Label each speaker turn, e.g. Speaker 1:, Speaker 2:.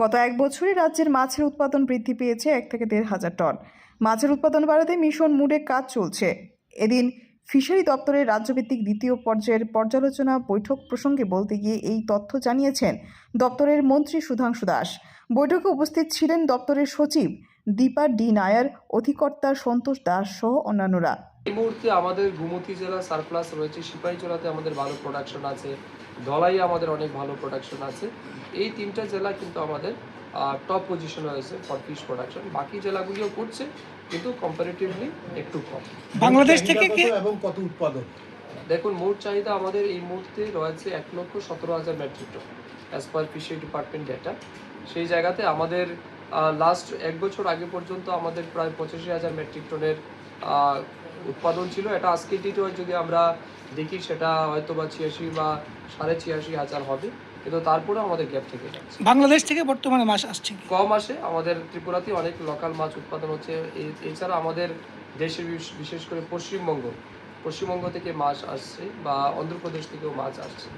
Speaker 1: গত এক বছরে রাজ্যের মাছের উৎপাদন বৃদ্ধি পেয়েছে এক থেকে দেড় হাজার টন। মাছের উৎপাদন বাড়াতে মিশন মুডে কাজ চলছে। এদিন ফিশারি দপ্তরের রাজ্যভিত্তিক দ্বিতীয় পর্যায়ের পর্যালোচনা বৈঠক প্রসঙ্গে বলতে গিয়ে এই তথ্য জানিয়েছেন দপ্তরের মন্ত্রী সুধাংশু দাস। বৈঠকে উপস্থিত ছিলেন দপ্তরের সচিব দীপা ডি নায়ার, অধিকর্তা সন্তোষ দাস সহ অন্যান্যরা।
Speaker 2: এই মুহূর্তে আমাদের ঘুমতি জেলা সারপ্লাস রয়েছে। সিপাহী জেলাতে আমাদের ভালো প্রোডাকশন আছে। ধলাই আমাদের অনেক ভালো প্রোডাকশন আছে। এই তিনটা জেলা কিন্তু আমাদের টপ পজিশনে রয়েছে ফর ফিশ প্রোডাকশন বাকি জেলাগুলিও করছে কিন্তু কম্পারেটিভলি একটু কম।
Speaker 3: বাংলাদেশ থেকে
Speaker 4: এবং কত উৎপাদন?
Speaker 2: দেখুন মোট চাহিদা আমাদের এই মুহূর্তে রয়েছে এক লক্ষ সতেরো হাজার metric ton as per fishery department data সেই জায়গাতে আমাদের লাস্ট এক বছর আগে পর্যন্ত আমাদের প্রায় পঁচাশি হাজার মেট্রিক টনের উৎপাদন ছিল। এটা আজকে ডেটে যদি আমরা দেখি সেটা হয়তো বা ছিয়াশি বা সাড়ে ছিয়াশি হাজার হবে। কিন্তু তারপরেও আমাদের গ্যাপ থেকে যাচ্ছে।
Speaker 3: বাংলাদেশ থেকে বর্তমানে মাছ আসছে
Speaker 2: কম আসে। আমাদের ত্রিপুরাতে অনেক লোকাল মাছ উৎপাদন হচ্ছে। এছাড়া আমাদের দেশে বিশেষ করে পশ্চিমবঙ্গ পশ্চিমবঙ্গ থেকে মাছ আসছে বা অন্ধ্রপ্রদেশ থেকেও মাছ আসছে।